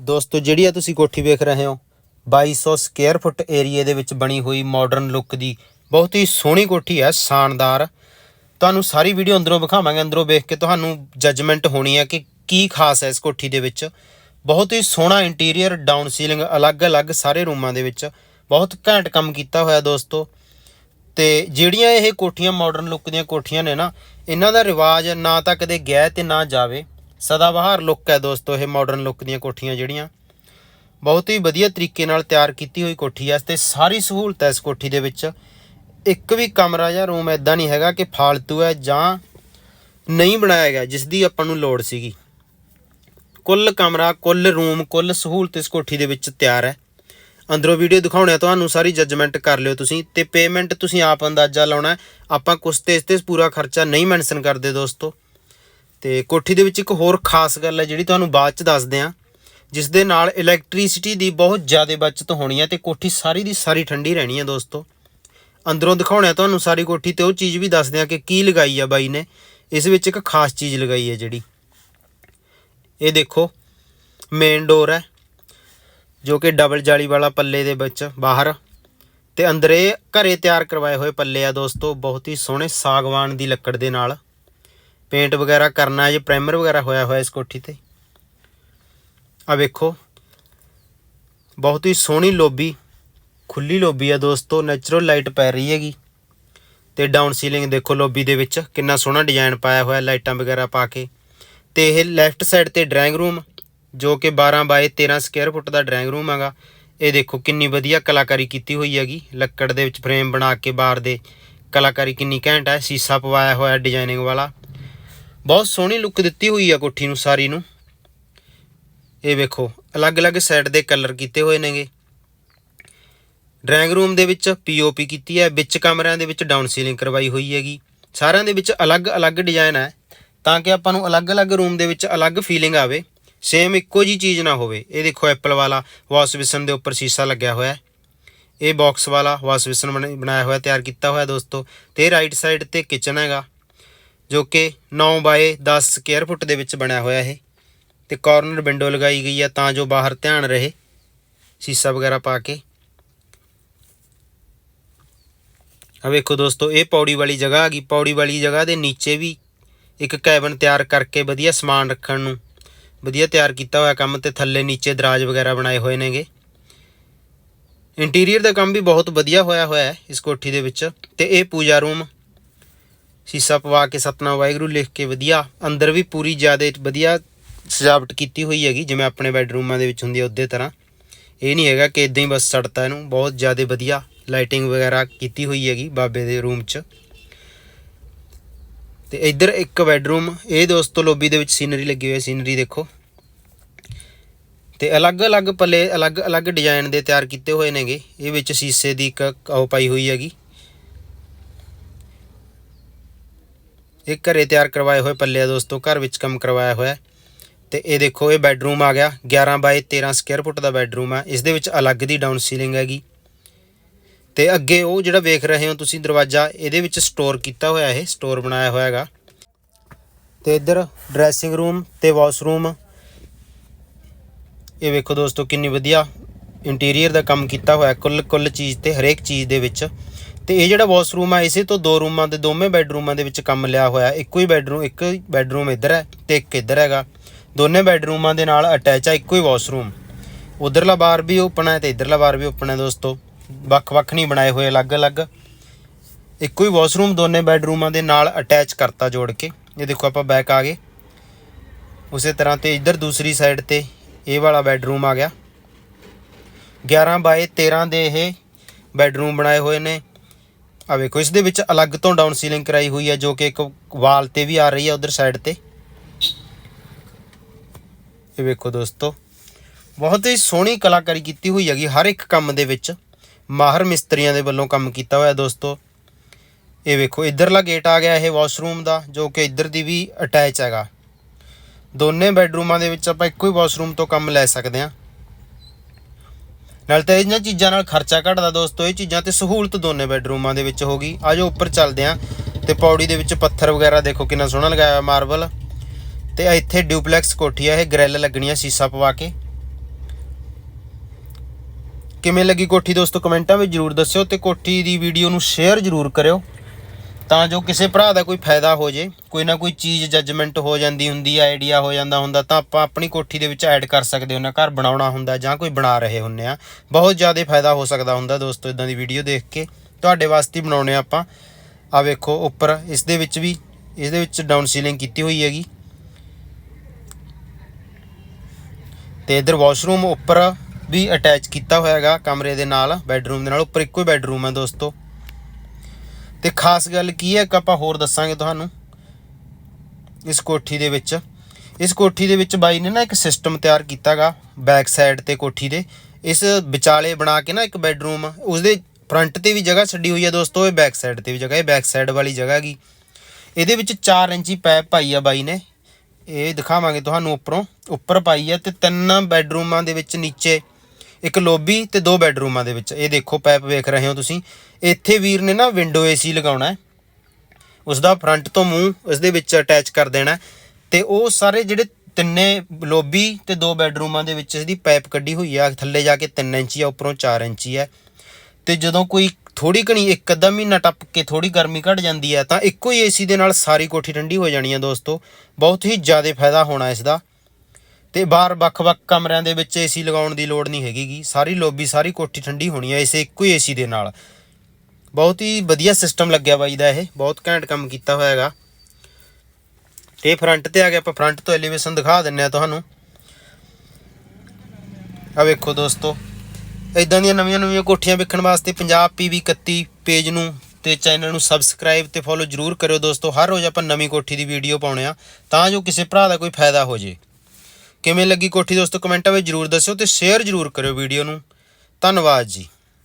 ਦੋਸਤੋ, ਜਿਹੜੀ ਆ ਤੁਸੀਂ ਕੋਠੀ ਵੇਖ ਰਹੇ ਹੋ 2200 ਸਕੁਅਰ ਫੁੱਟ ਏਰੀਏ ਦੇ ਵਿੱਚ ਬਣੀ ਹੋਈ ਮਾਡਰਨ ਲੁੱਕ ਦੀ ਬਹੁਤ ਹੀ ਸੋਹਣੀ ਕੋਠੀ ਹੈ, ਸ਼ਾਨਦਾਰ। ਤੁਹਾਨੂੰ ਸਾਰੀ ਵੀਡੀਓ ਅੰਦਰੋਂ ਵਿਖਾਵਾਂਗੇ, ਅੰਦਰੋਂ ਵੇਖ ਕੇ ਤੁਹਾਨੂੰ ਜੱਜਮੈਂਟ ਹੋਣੀ ਹੈ ਕਿ ਕੀ ਖਾਸ ਹੈ ਇਸ ਕੋਠੀ ਦੇ ਵਿੱਚ। ਬਹੁਤ ਹੀ ਸੋਹਣਾ ਇੰਟੀਰੀਅਰ ਡਾਊਨ ਸੀਲਿੰਗ ਅਲੱਗ-ਅਲੱਗ ਸਾਰੇ ਰੂਮਾਂ ਦੇ ਵਿੱਚ। ਬਹੁਤ ਘੈਂਟ ਕੰਮ ਕੀਤਾ ਹੋਇਆ ਦੋਸਤੋ। ਤੇ ਜਿਹੜੀਆਂ ਇਹ ਕੋਠੀਆਂ ਮਾਡਰਨ ਲੁੱਕ ਦੀਆਂ ਕੋਠੀਆਂ ਨੇ ਨਾ, ਇਹਨਾਂ ਦਾ ਰਿਵਾਜ ਨਾ ਤਾਂ ਕਦੇ ਗਿਆ ਤੇ ਨਾ ਜਾਵੇ। ਸਦਾ ਬਹਾਰ ਲੁੱਕ ਹੈ ਦੋਸਤੋ ਇਹ ਮਾਡਰਨ ਲੁੱਕ ਦੀਆਂ ਕੋਠੀਆਂ ਜਿਹੜੀਆਂ। ਬਹੁਤ ਹੀ ਵਧੀਆ ਤਰੀਕੇ ਨਾਲ ਤਿਆਰ ਕੀਤੀ ਹੋਈ ਕੋਠੀ ਹੈ। ਤੇ ਸਾਰੀ ਸਹੂਲਤ ਹੈ ਇਸ ਕੋਠੀ ਦੇ ਵਿੱਚ। ਇੱਕ ਵੀ ਕਮਰਾ ਜਾਂ ਰੂਮ ਐਦਾਂ ਨਹੀਂ ਹੈਗਾ ਕਿ ਫਾਲਤੂ ਹੈ ਜਾਂ ਨਹੀਂ ਬਣਾਇਆ ਗਿਆ, ਜਿਸ ਦੀ ਆਪਾਂ ਨੂੰ ਲੋੜ ਸੀਗੀ। ਕੁੱਲ ਕਮਰਾ, ਕੁੱਲ ਰੂਮ ਕੁੱਲ ਸਹੂਲਤ ਇਸ ਕੋਠੀ ਦੇ ਵਿੱਚ ਤਿਆਰ ਹੈ। ਅੰਦਰੋਂ ਵੀਡੀਓ ਦਿਖਾਉਣੇ ਤੁਹਾਨੂੰ ਸਾਰੀ ਜੱਜਮੈਂਟ ਕਰ ਲਿਓ ਤੁਸੀਂ ਤੇ ਪੇਮੈਂਟ ਤੁਸੀਂ ਆਪ ਅੰਦਾਜ਼ਾ ਲਾਉਣਾ ਆਪਾਂ ਕੁਛ ਤੇ ਇਸ ਤੇ ਪੂਰਾ ਖਰਚਾ ਨਹੀਂ ਮੈਂਸ਼ਨ ਕਰਦੇ ਦੋਸਤੋ। ਤੇ ਕੋਠੀ ਦੇ ਵਿੱਚ ਇੱਕ ਹੋਰ ਖਾਸ ਗੱਲ ਹੈ ਜਿਹੜੀ ਤੁਹਾਨੂੰ ਬਾਅਦ ਚ ਦੱਸਦੇ ਆ ਜਿਸ ਦੇ ਨਾਲ ਇਲੈਕਟ੍ਰਿਸਿਟੀ ਦੀ ਬਹੁਤ ਜ਼ਿਆਦਾ ਬਚਤ ਹੋਣੀ ਹੈ ਤੇ ਕੋਠੀ ਸਾਰੀ ਦੀ ਸਾਰੀ ਠੰਡੀ ਰਹਿਣੀ ਹੈ ਦੋਸਤੋ। ਅੰਦਰੋਂ ਦਿਖਾਉਣਾ ਤੁਹਾਨੂੰ ਸਾਰੀ ਕੋਠੀ ਤੇ ਉਹ ਚੀਜ਼ ਵੀ ਦੱਸਦੇ ਆ ਕਿ ਕੀ ਲਗਾਈ ਆ ਬਾਈ ਨੇ, ਇਸ ਵਿੱਚ ਇੱਕ ਖਾਸ ਚੀਜ਼ ਲਗਾਈ ਹੈ ਜਿਹੜੀ। ਇਹ ਦੇਖੋ ਮੇਨ ਡੋਰ ਹੈ, ਜੋ ਕਿ ਡਬਲ ਜਾਲੀ ਵਾਲਾ ਪੱਲੇ ਦੇ ਵਿੱਚ ਬਾਹਰ, ਤੇ ਅੰਦਰੇ ਇਹ ਘਰੇ ਤਿਆਰ ਕਰਵਾਏ ਹੋਏ ਪੱਲੇ ਆ ਦੋਸਤੋ, ਬਹੁਤ ਹੀ ਸੋਹਣੇ ਸਾਗਵਾਨ ਦੀ ਲੱਕੜ ਦੇ ਨਾਲ। ਪੇਂਟ ਵਗੈਰਾ ਕਰਨਾ ਜੇ ਪ੍ਰਾਈਮਰ ਵਗੈਰਾ ਹੋਇਆ ਹੋਇਆ ਇਸ ਕੋਠੀ ਤੇ। ਆ ਵੇਖੋ। ਬਹੁਤ ਹੀ ਸੋਹਣੀ ਲੋਬੀ, ਖੁੱਲੀ ਲੋਬੀ ਆ ਦੋਸਤੋ ਨੈਚੁਰਲ ਲਾਈਟ ਪੈ ਰਹੀ ਹੈਗੀ। ਤੇ ਡਾਊਨ ਸੀਲਿੰਗ ਦੇਖੋ ਲੋਬੀ ਦੇ ਵਿੱਚ, ਕਿੰਨਾ ਸੋਹਣਾ ਡਿਜ਼ਾਈਨ ਪਾਇਆ ਹੋਇਆ ਲਾਈਟਾਂ ਵਗੈਰਾ ਪਾ ਕੇ। ਤੇ ਇਹ ਲੈਫਟ ਸਾਈਡ ਤੇ ਡਰਾਇੰਗ ਰੂਮ ਜੋ ਕਿ 12 ਬਾਏ 13 ਸਕੁਅਰ ਫੁੱਟ ਦਾ ਡਰਾਇੰਗ ਰੂਮ ਹੈਗਾ। ਇਹ ਦੇਖੋ ਕਿੰਨੀ ਵਧੀਆ ਕਲਾਕਾਰੀ ਕੀਤੀ ਹੋਈ ਹੈਗੀ। ਲੱਕੜ ਦੇ ਵਿੱਚ ਫਰੇਮ ਬਣਾ ਕੇ ਬਾਹਰ ਦੇ ਕਲਾਕਾਰੀ ਕਿੰਨੀ ਘੈਂਟ ਹੈ, ਸੀਸਾ ਪਵਾਇਆ ਹੋਇਆ ਡਿਜ਼ਾਈਨਿੰਗ ਵਾਲਾ। ਬਹੁਤ ਸੋਹਣੀ ਲੁੱਕ ਦਿੱਤੀ ਹੋਈ ਆ ਕੋਠੀ ਨੂੰ, ਸਾਰੀ ਨੂੰ। ਇਹ ਵੇਖੋ, ਅਲੱਗ-ਅਲੱਗ ਸਾਈਡ ਦੇ ਕਲਰ ਕੀਤੇ ਹੋਏ ਨੇਗੇ। ਡਰਾਇੰਗ ਰੂਮ ਦੇ ਵਿੱਚ ਪੀਓਪੀ ਕੀਤੀ ਹੈ ਵਿੱਚ ਕਮਰਿਆਂ ਦੇ ਵਿੱਚ ਡਾਊਨ ਸੀਲਿੰਗ ਕਰਵਾਈ ਹੋਈ ਹੈਗੀ। ਸਾਰਿਆਂ ਦੇ ਵਿੱਚ ਅਲੱਗ-ਅਲੱਗ ਡਿਜ਼ਾਈਨ ਹੈ ਤਾਂ ਕਿ ਆਪਾਂ ਨੂੰ ਅਲੱਗ-ਅਲੱਗ ਰੂਮ ਦੇ ਵਿੱਚ ਅਲੱਗ ਫੀਲਿੰਗ ਆਵੇ। ਸੇਮ ਇੱਕੋ ਜੀ ਚੀਜ਼ ਨਾ ਹੋਵੇ। ਇਹ ਦੇਖੋ ਐਪਲ ਵਾਲਾ ਵਾਸ਼ ਬੇਸਨ ਦੇ ਉੱਪਰ ਸ਼ੀਸ਼ਾ ਲੱਗਿਆ ਹੋਇਆ ਹੈ। ਇਹ ਬਾਕਸ ਵਾਲਾ ਵਾਸ਼ ਬੇਸਨ ਬਣਾ- ਬਣਾਇਆ ਹੋਇਆ, ਤਿਆਰ ਕੀਤਾ ਹੋਇਆ ਦੋਸਤੋ। ਤੇ ਰਾਈਟ ਸਾਈਡ ਤੇ ਕਿਚਨ ਹੈਗਾ। ਜੋ ਕਿ 9 ਬਾਏ 10 ਸਕੁਅਰ ਫੁੱਟ ਦੇ ਵਿੱਚ ਬਣਿਆ ਹੋਇਆ ਇਹ। ਤੇ ਕਾਰਨਰ ਵਿੰਡੋ ਲਗਾਈ ਗਈ ਹੈ ਤਾਂ ਜੋ ਬਾਹਰ ਧਿਆਨ ਰਹੇ, ਸ਼ੀਸ਼ਾ ਵਗੈਰਾ ਪਾ ਕੇ। ਆ ਵੇਖੋ ਦੋਸਤੋ, ਇਹ ਪੌੜੀ ਵਾਲੀ ਜਗ੍ਹਾ ਆ ਗਈ। ਪੌੜੀ ਵਾਲੀ ਜਗ੍ਹਾ ਦੇ ਨੀਚੇ ਵੀ ਇੱਕ ਕੈਬਨ ਤਿਆਰ ਕਰਕੇ ਵਧੀਆ ਸਮਾਨ ਰੱਖਣ ਨੂੰ ਵਧੀਆ ਤਿਆਰ ਕੀਤਾ ਹੋਇਆ ਕੰਮ ਤੇ ਥੱਲੇ ਨੀਚੇ ਦਰਾਜ ਵਗੈਰਾ ਬਣਾਏ ਹੋਏ ਨੇਗੇ। ਇੰਟੀਰੀਅਰ ਦਾ ਕੰਮ ਵੀ ਬਹੁਤ ਵਧੀਆ ਹੋਇਆ ਹੋਇਆ ਹੈ ਇਸ ਕੋਠੀ ਦੇ ਵਿੱਚ। ਤੇ ਇਹ ਪੂਜਾ ਰੂਮ ਸੀਸਾ ਪਵਾ ਕੇ ਸਤਨਾਮ ਵਾਹਿਗੁਰੂ ਲਿਖ ਕੇ ਵਧੀਆ, ਅੰਦਰ ਵੀ ਪੂਰੀ ਜ਼ਿਆਦਾ ਵਧੀਆ ਸਜਾਵਟ ਕੀਤੀ ਹੋਈ ਹੈਗੀ, ਜਿਵੇਂ ਆਪਣੇ ਬੈੱਡਰੂਮਾਂ ਦੇ ਵਿੱਚ ਹੁੰਦੀ ਹੈ ਉਦੇ ਤਰ੍ਹਾਂ। ਇਹ ਨਹੀਂ ਹੈਗਾ ਕਿ ਇਦਾਂ ਹੀ ਬਸ ਛੱਡਤਾ ਇਹਨੂੰ, ਬਹੁਤ ਜ਼ਿਆਦਾ ਵਧੀਆ ਲਾਈਟਿੰਗ ਵਗੈਰਾ ਕੀਤੀ ਹੋਈ ਹੈਗੀ ਬਾਬੇ ਦੇ ਰੂਮ 'ਚ। ਤੇ ਇੱਧਰ ਇੱਕ ਬੈੱਡਰੂਮ, ਇਹ ਦੋਸਤੋ ਲੋਬੀ ਦੇ ਵਿੱਚ ਸੀਨਰੀ ਲੱਗੀ ਹੋਈ ਹੈ, ਸੀਨਰੀ ਦੇਖੋ। ਤੇ ਅਲੱਗ-ਅਲੱਗ ਪੱਲੇ, ਅਲੱਗ-ਅਲੱਗ ਡਿਜ਼ਾਈਨ ਦੇ ਤਿਆਰ ਕੀਤੇ ਹੋਏ ਨੇਗੇ। ਇਹ ਵਿੱਚ ਸ਼ੀਸ਼ੇ ਦੀ ਇੱਕ ਉਹ ਪਾਈ ਹੋਈ ਹੈਗੀ। ਇਹ ਘਰੇ ਤਿਆਰ ਕਰਵਾਏ ਹੋਏ ਪੱਲੇ ਆ ਦੋਸਤੋ, ਘਰ ਵਿੱਚ ਕੰਮ ਕਰਵਾਇਆ ਹੋਇਆ ਹੈ। ਤੇ ਇਹ ਦੇਖੋ, ਇਹ ਬੈੱਡਰੂਮ ਆ ਗਿਆ। 11 ਬਾਏ 13 ਸਕੁਅਰ ਫੁੱਟ ਦਾ ਬੈੱਡਰੂਮ ਆ। ਇਸ ਦੇ ਵਿੱਚ ਅਲੱਗ ਦੀ ਡਾਊਨ ਸੀਲਿੰਗ ਹੈਗੀ। ਤੇ ਅੱਗੇ ਉਹ ਜਿਹੜਾ ਵੇਖ ਰਹੇ ਹੋ ਤੁਸੀਂ ਦਰਵਾਜ਼ਾ, ਇਹਦੇ ਵਿੱਚ ਸਟੋਰ ਕੀਤਾ ਹੋਇਆ ਇਹ ਸਟੋਰ ਬਣਾਇਆ ਹੋਇਆ ਹੈਗਾ। ਤੇ ਇੱਧਰ ਡਰੈਸਿੰਗ ਰੂਮ ਤੇ ਵਾਸ਼ਰੂਮ ਇਹ ਵੇਖੋ ਦੋਸਤੋ, ਕਿੰਨੀ ਵਧੀਆ ਇੰਟੀਰੀਅਰ ਦਾ ਕੰਮ ਕੀਤਾ ਹੋਇਆ। ਕੁੱਲ ਕੁੱਲ ਚੀਜ਼ ਤੇ ਹਰੇਕ ਚੀਜ਼ ਦੇ ਵਿੱਚ ਤੇ ਇਹ ਜਿਹੜਾ ਵਾਸ਼ਰੂਮ ਆ ਇਸੇ ਤੋਂ ਦੋ ਰੂਮਾਂ ਦੇ, ਦੋਵੇਂ ਬੈੱਡਰੂਮਾਂ ਦੇ ਵਿੱਚ ਕੰਮ ਲਿਆ ਹੋਇਆ। ਇੱਕੋ ਹੀ ਬੈੱਡਰੂਮ ਇੱਕ ਹੀ ਬੈੱਡਰੂਮ ਇੱਧਰ ਹੈ ਤੇ ਇੱਕ ਇੱਧਰ ਹੈਗਾ। ਦੋਨੇ ਬੈੱਡਰੂਮਾਂ ਦੇ ਨਾਲ ਅਟੈਚ ਆ, ਇੱਕੋ ਹੀ ਵਾਸ਼ਰੂਮ ਉਧਰਲਾ ਬਾਰ ਵੀ ਓਪਨ ਹੈ ਤੇ ਇਧਰਲਾ ਬਾਰ ਵੀ ਓਪਨ ਹੈ ਦੋਸਤੋ। ਵੱਖ-ਵੱਖ ਨਹੀਂ ਬਣਾਏ ਹੋਏ, ਅਲੱਗ-ਅਲੱਗ। ਇੱਕੋ ਹੀ ਵਾਸ਼ਰੂਮ ਦੋਨੇ ਬੈੱਡਰੂਮਾਂ ਦੇ ਨਾਲ ਅਟੈਚ ਕਰਤਾ ਜੋੜ ਕੇ। ਇਹ ਦੇਖੋ ਆਪਾਂ ਬੈਕ ਆ ਗਏ। ਉਸੇ ਤਰ੍ਹਾਂ ਤੇ ਇੱਧਰ ਦੂਸਰੀ ਸਾਈਡ ਤੇ ਇਹ ਵਾਲਾ ਬੈੱਡਰੂਮ ਆ ਗਿਆ। 11 ਬਾਏ 13 ਦੇ ਇਹ ਬੈੱਡਰੂਮ ਬਣਾਏ ਹੋਏ ਨੇ। ਆ ਵੇਖੋ, ਇਸ ਦੇ ਵਿੱਚ ਅਲੱਗ ਤੋਂ ਡਾਊਨ ਸੀਲਿੰਗ ਕਰਾਈ ਹੋਈ ਹੈ ਜੋ ਕਿ ਇੱਕ ਵਾਲ ਤੇ ਵੀ ਆ ਰਹੀ ਹੈ ਉਧਰ ਸਾਈਡ ਤੇ। ਇਹ ਵੇਖੋ ਦੋਸਤੋ, ਬਹੁਤ ਹੀ ਸੋਹਣੀ ਕਲਾਕਾਰੀ ਕੀਤੀ ਹੋਈ ਹੈਗੀ ਹਰ ਇੱਕ ਕੰਮ ਦੇ ਵਿੱਚ। ਮਾਹਰ ਮਿਸਤਰੀਆਂ ਦੇ ਵੱਲੋਂ ਕੰਮ ਕੀਤਾ ਹੋਇਆ ਦੋਸਤੋ। ਇਹ ਵੇਖੋ, ਇਧਰਲਾ ਗੇਟ ਆ ਗਿਆ ਇਹ ਵਾਸ਼ਰੂਮ ਦਾ, ਜੋ ਕਿ ਇੱਧਰ ਦੀ ਵੀ ਅਟੈਚ ਹੈਗਾ। ਦੋਨੇ ਬੈੱਡਰੂਮਾਂ ਦੇ ਵਿੱਚ ਆਪਾਂ ਇੱਕੋ ਹੀ ਵਾਸ਼ਰੂਮ ਤੋਂ ਕੰਮ ਲੈ ਸਕਦੇ ਹਾਂ। ਨਾਲ ਤਾਂ ਇਹਨਾਂ ਚੀਜ਼ਾਂ ਨਾਲ ਖਰਚਾ ਘਟਦਾ ਦੋਸਤੋ, ਇਹ ਚੀਜ਼ਾਂ ਤੇ ਸਹੂਲਤ ਦੋਨੇ ਬੈਡਰੂਮਾਂ ਦੇ ਵਿੱਚ ਹੋ ਗਈ। ਆ ਆਜੋ ਉੱਪਰ ਚੱਲਦੇ ਆਂ ਤੇ ਪੌੜੀ ਦੇ ਵਿੱਚ ਪੱਥਰ ਵਗੈਰਾ ਦੇਖੋ ਕਿੰਨਾ ਸੋਹਣਾ ਲਗਾਇਆ ਮਾਰਬਲ। ਤੇ ਇੱਥੇ ਡਿਊਪਲੈਕਸ ਕੋਠੀ ਆ ਇਹ ਗ੍ਰਿਲ ਲੱਗਣੀ ਆ ਸੀਸਾ ਪਵਾ ਕੇ। ਕਿਵੇਂ ਲੱਗੀ ਕੋਠੀ ਦੋਸਤੋ, ਕਮੈਂਟਾਂ ਵਿੱਚ ਜਰੂਰ ਦੱਸਿਓ ਤੇ ਕੋਠੀ ਦੀ ਵੀਡੀਓ ਨੂੰ ਸ਼ੇਅਰ ਜਰੂਰ ਕਰਿਓ। ਤਾਂ ਜੋ ਕਿਸੇ ਭਰਾ ਦਾ ਕੋਈ ਫਾਇਦਾ ਹੋ ਜੇ, ਕੋਈ ਨਾ ਕੋਈ ਚੀਜ਼ ਜੱਜਮੈਂਟ ਹੋ ਜਾਂਦੀ ਹੁੰਦੀ ਆ ਆਈਡੀਆ ਹੋ ਜਾਂਦਾ ਹੁੰਦਾ, ਤਾਂ ਆਪਾਂ ਆਪਣੀ ਕੋਠੀ ਦੇ ਵਿੱਚ ਐਡ ਕਰ ਸਕਦੇ ਹੁੰਨਾ ਘਰ ਬਣਾਉਣਾ ਹੁੰਦਾ ਜਾਂ ਕੋਈ ਬਣਾ ਰਹੇ ਹੁੰਨੇ ਆ। ਬਹੁਤ ਜ਼ਿਆਦਾ ਫਾਇਦਾ ਹੋ ਸਕਦਾ ਹੁੰਦਾ ਦੋਸਤੋ ਇਦਾਂ ਦੀ ਵੀਡੀਓ ਦੇਖ ਕੇ। ਤੁਹਾਡੇ ਵਾਸਤੇ ਹੀ ਬਣਾਉਣੇ ਆਪਾਂ। ਆ ਵੇਖੋ ਉੱਪਰ, ਇਸ ਦੇ ਵਿੱਚ ਵੀ, ਇਸ ਦੇ ਵਿੱਚ ਡਾਊਨ ਸੀਲਿੰਗ ਕੀਤੀ ਹੋਈ ਹੈਗੀ। ਤੇ ਇਧਰ ਵਾਸ਼ਰੂਮ ਉੱਪਰ ਵੀ ਅਟੈਚ ਕੀਤਾ ਹੋਇਆ ਹੈਗਾ, ਕਮਰੇ ਦੇ ਨਾਲ ਬੈੱਡਰੂਮ ਦੇ ਨਾਲ, ਉੱਪਰ ਇੱਕੋ ਹੀ ਬੈੱਡਰੂਮ ਹੈ ਦੋਸਤੋ। ਤੇ ਖਾਸ ਗੱਲ ਕੀ ਹੈ ਇੱਕ ਆਪਾਂ ਹੋਰ ਦੱਸਾਂਗੇ ਤੁਹਾਨੂੰ ਇਸ ਕੋਠੀ ਦੇ ਵਿੱਚ। ਇਸ ਕੋਠੀ ਦੇ ਵਿੱਚ ਬਾਈ ਨੇ ਨਾ ਇੱਕ ਸਿਸਟਮ ਤਿਆਰ ਕੀਤਾਗਾ ਬੈਕ ਸਾਈਡ ਤੇ ਕੋਠੀ ਦੇ। ਇਸ ਵਿਚਾਲੇ ਬਣਾ ਕੇ ਨਾ ਇੱਕ ਬੈੱਡਰੂਮ ਉਸਦੇ ਫਰੰਟ ਤੇ ਵੀ ਜਗ੍ਹਾ ਛੱਡੀ ਹੋਈ ਹੈ ਦੋਸਤੋ, ਇਹ ਬੈਕ ਸਾਈਡ ਤੇ ਵੀ ਜਗ੍ਹਾ, ਇਹ ਬੈਕ ਸਾਈਡ ਵਾਲੀ ਜਗ੍ਹਾ ਹੈਗੀ। ਇਹਦੇ ਵਿੱਚ 4 ਇੰਚੀ ਪੈਪ ਪਾਈ ਆ ਬਾਈ ਨੇ। ਇਹ ਦਿਖਾਵਾਂਗੇ ਤੁਹਾਨੂੰ ਉੱਪਰੋਂ। ਉੱਪਰ ਪਾਈ ਆ ਤੇ ਤਿੰਨ ਬੈੱਡਰੂਮਾਂ ਦੇ ਵਿੱਚ ਨੀਚੇ ਇੱਕ ਲੋਬੀ ਤੇ ਦੋ ਬੈੱਡਰੂਮਾਂ ਦੇ ਵਿੱਚ। ਇਹ ਦੇਖੋ, ਪੈਪ ਵੇਖ ਰਹੇ ਹੋ ਤੁਸੀਂ। ਇੱਥੇ ਵੀਰ ਨੇ ਨਾ ਵਿੰਡੋ ਏਸੀ ਲਗਾਉਣਾ ਹੈ। ਉਸ ਦਾ ਫਰੰਟ ਤੋਂ ਮੂੰਹ ਉਸ ਦੇ ਵਿੱਚ ਅਟੈਚ ਕਰ ਦੇਣਾ ਹੈ ਤੇ ਉਹ ਸਾਰੇ ਜਿਹੜੇ ਤਿੰਨੇ ਲੋਬੀ ਤੇ ਦੋ ਬੈੱਡਰੂਮਾਂ ਦੇ ਵਿੱਚ ਇਹਦੀ ਪਾਈਪ ਕੱਢੀ ਹੋਈ ਆ, ਥੱਲੇ ਜਾ ਕੇ 3 ਇੰਚੀ ਆ, ਉੱਪਰੋਂ 4 ਇੰਚੀ ਆ। ਤੇ ਜਦੋਂ ਕੋਈ ਥੋੜੀ ਘਣੀ ਇੱਕ ਅੱਧਾ ਮਹੀਨਾ ਟੱਪ ਕੇ ਥੋੜੀ ਗਰਮੀ ਘਟ ਜਾਂਦੀ ਹੈ ਤਾਂ ਇੱਕੋ ਹੀ ਏਸੀ ਦੇ ਨਾਲ ਸਾਰੀ ਕੋਠੀ ਠੰਡੀ ਹੋ ਜਾਣੀ ਹੈ ਦੋਸਤੋ। ਬਹੁਤ ਹੀ ਜ਼ਿਆਦਾ ਫਾਇਦਾ ਹੋਣਾ ਇਸ ਦਾ ਤੇ ਬਾਹਰ ਵੱਖ-ਵੱਖ ਕਮਰਿਆਂ ਦੇ ਵਿੱਚ ਏਸੀ ਲਗਾਉਣ ਦੀ ਲੋੜ ਨਹੀਂ ਹੈਗੀਗੀ। ਸਾਰੀ ਲੋਬੀ ਸਾਰੀ ਕੋਠੀ ਠੰਡੀ ਹੋਣੀ ਹੈ ਇਸੇ ਇੱਕੋ ਹੀ ਏਸੀ ਦੇ ਨਾਲ। ਬਹੁਤ ਹੀ ਵਧੀਆ ਸਿਸਟਮ ਲੱਗਿਆ ਬਾਈ ਦਾ ਇਹ। ਬਹੁਤ ਘੈਂਟ ਕੰਮ ਕੀਤਾ ਹੋਇਆ ਹੈਗਾ। ਤੇ ਫਰੰਟ ਤੇ ਆ ਗਿਆ ਆਪਾਂ ਫਰੰਟ ਤੋਂ ਐਲੀਵੇਸ਼ਨ ਦਿਖਾ ਦਿੰਨੇ ਆ ਤੁਹਾਨੂੰ। ਆ ਵੇਖੋ ਦੋਸਤੋ ਇਦਾਂ ਦੀਆਂ ਨਵੀਆਂ ਨਵੀਆਂ ਕੋਠੀਆਂ ਵੇਖਣ ਵਾਸਤੇ ਪੰਜਾਬ ਪੀਵੀ 31 ਪੇਜ ਨੂੰ ਤੇ ਚੈਨਲ ਨੂੰ ਸਬਸਕ੍ਰਾਈਬ ਤੇ ਫੋਲੋ ਜਰੂਰ ਕਰਿਓ ਦੋਸਤੋ। ਹਰ ਰੋਜ਼ ਆਪਾਂ ਨਵੀਂ ਕੋਠੀ ਦੀ ਵੀਡੀਓ ਪਾਉਣੇ ਆ ਤਾਂ ਜੋ ਕਿਸੇ ਭਰਾ ਦਾ ਕੋਈ ਫਾਇਦਾ ਹੋ ਜੇ। ਕਿਵੇਂ ਲੱਗੀ ਕੋਠੀ ਦੋਸਤੋ ਕਮੈਂਟਾਂ ਵਿੱਚ ਜਰੂਰ ਦੱਸਿਓ ਤੇ ਸ਼ੇਅਰ ਜਰੂਰ ਕਰਿਓ ਵੀਡੀਓ ਨੂੰ। ਧੰਨਵਾਦ ਜੀ।